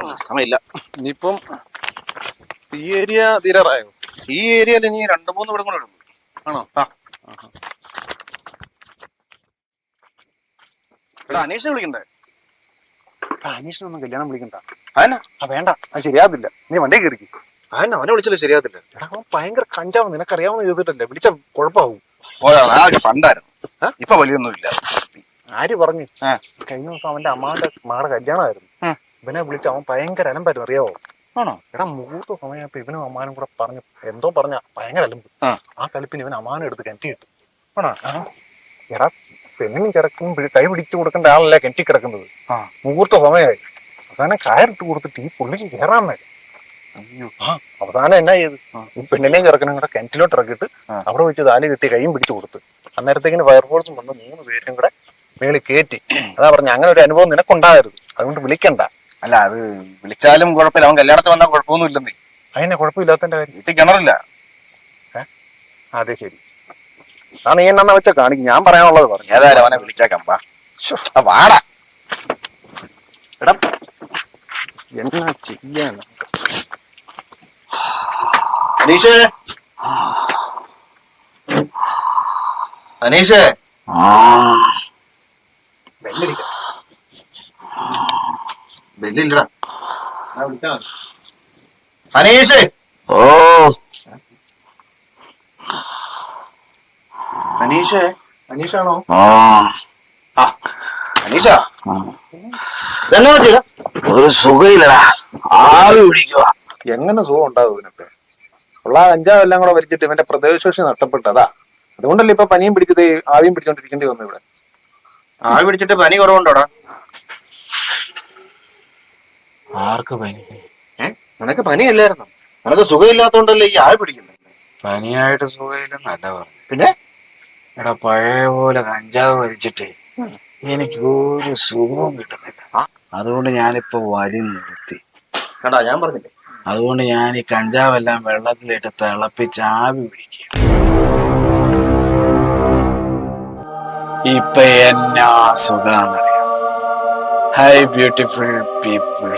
സമയമില്ല. ഇനിയിപ്പം ഈ ഏരിയ തീരാറായോ? ഈ ഏരിയയിൽ ഇനി രണ്ട് മൂന്ന് വീടും കൂടെ ഉണ്ട് ആണോ? ആ. എടാ അനീഷിനെ വിളിക്കണ്ടേ? അനീഷിനൊന്നും കല്യാണം വിളിക്കണ്ട. അതന്നെ? ആ വേണ്ട. അത് ശരിയാകത്തില്ല. നീ വണ്ടി കയറിക്ക്. അതന്നെ? അവനെ വിളിച്ചാലും ശരിയാകത്തില്ല? എടാ അവൻ ഭയങ്കര കഞ്ചാവ്. നിനക്കറിയാവുന്ന ചെയ്തിട്ടല്ലേ വിളിച്ച കുഴപ്പമാവും. അതൊക്കെ പണ്ടായിരുന്നു. ഇപ്പൊ വലിയൊന്നുമില്ല. ആര് പറഞ്ഞു. കഴിഞ്ഞ ദിവസം അവന്റെ അമ്മാന്റെ മകളുടെ കല്യാണമായിരുന്നു. ഇവനെ വിളിച്ച് അവൻ ഭയങ്കര അലമ്പായിരുന്നു അറിയാവോ? ആണോ? എടാ മുഹൂർത്ത സമയത്ത് ഇവനും അമ്മാനും കൂടെ പറഞ്ഞു എന്തോ പറഞ്ഞ ഭയങ്കര അലമ്പ്. ആ. കലിപ്പിന് ഇവൻ അമ്മാനം എടുത്ത് കെട്ടി കിട്ടും ആണോ? എടാ പെണ്ണിനും കിടക്കും കൈ പിടിച്ചു കൊടുക്കേണ്ട ആളല്ല കെട്ടി കിടക്കുന്നത്. മുഹൂർത്ത സമയമായി. അവസാനം കയറിട്ട് കൊടുത്തിട്ട് ഈ പുള്ളിക്ക് കയറാൻ വേണ്ടി അവസാനം എന്നാ ചെയ്ത്. ഈ പെണ്ണിനെയും ചെറുക്കനും കൂടെ കിണറ്റിലോട്ട് ഇറക്കിയിട്ട് ആ. അവിടെ വെച്ച് താലി കെട്ടി കൈയും പിടിച്ചു കൊടുത്ത്. അന്നേരത്തേക്കിന് ഫയർഫോഴ്സും വന്ന് മൂന്ന് പേരും കൂടെ മേളിൽ കയറ്റി അതാ പറഞ്ഞ അങ്ങനെ ഒരു അനുഭവം നിനക്കുണ്ടാകരുത്. അതുകൊണ്ട് വിളിക്കണ്ട. അല്ല അത് വിളിച്ചാലും കുഴപ്പമില്ല. അവൻ കല്യാണത്തിൽ വന്നാൽ കുഴപ്പമൊന്നും ഇല്ലെന്നേ അതിനെ കുഴപ്പമില്ലാത്തതിന്റെ കാര്യം. വീട്ടിൽ കിണറില്ല. അതെ ശരി. ആ നീ എന്നാ വെച്ചാ കാണിക്കും. ഞാൻ പറയാനുള്ളത് പറഞ്ഞു ഏതായാലും അവനെ വിളിച്ചേക്കാം. വാ. വാടാ. എടാ. എന്നാ ചെയ്യാൻ അനീഷേ. അനീഷേ. ബെല്ലടിക്കാം. വിളിക്കാം ഓ. അനീഷ് അനീഷാണോ? ആ. ആ അനീഷ? എന്നാ പറ്റിയടാ? ഒരു സുഖയില്ലടാ. ആവി പിടിക്കുക എങ്ങനെ സുഖം ഉണ്ടാവും ഇവനൊക്കെ ഉള്ള അഞ്ചാവ് എല്ലാം കൂടെ വലിച്ചിട്ട് ഇവന്റെ പ്രദേശശേഷി നഷ്ടപ്പെട്ടതാ അതുകൊണ്ടല്ലേ ഇപ്പൊ പനിയും പിടിച്ചത് ആവിയും പിടിച്ചോണ്ടിരിക്കേണ്ടി വന്നു ഇവിടെ. ആവി പിടിച്ചിട്ട് പനി കുറവുണ്ടോടാ? ആർക്ക് പനി? ഏ? നിനക്ക് പനിയല്ലായിരുന്നോ? നിനക്ക് സുഖമില്ലാത്തോണ്ടല്ലേ ഈ ആൾ പിടിക്കുന്നത്? പനിയായിട്ട് സുഖയില്ലെന്നല്ല പറഞ്ഞു പിന്നെ? എടാ പഴയ പോലെ കഞ്ചാവ് വലിച്ചിട്ട് എനിക്ക് ഒരു സുഖവും കിട്ടുന്നില്ല. അതുകൊണ്ട് ഞാനിപ്പോ വലി നിർത്തി. കണ്ടാ ഞാൻ പറഞ്ഞില്ലേ? അതുകൊണ്ട് ഞാൻ ഈ കഞ്ചാവെല്ലാം വെള്ളത്തിലിട്ട് തിളപ്പിച്ച് ആവി പിടിക്കുക. ഇപ്പൊ എന്നാ സുഖാന്നറിയാം. High beautiful people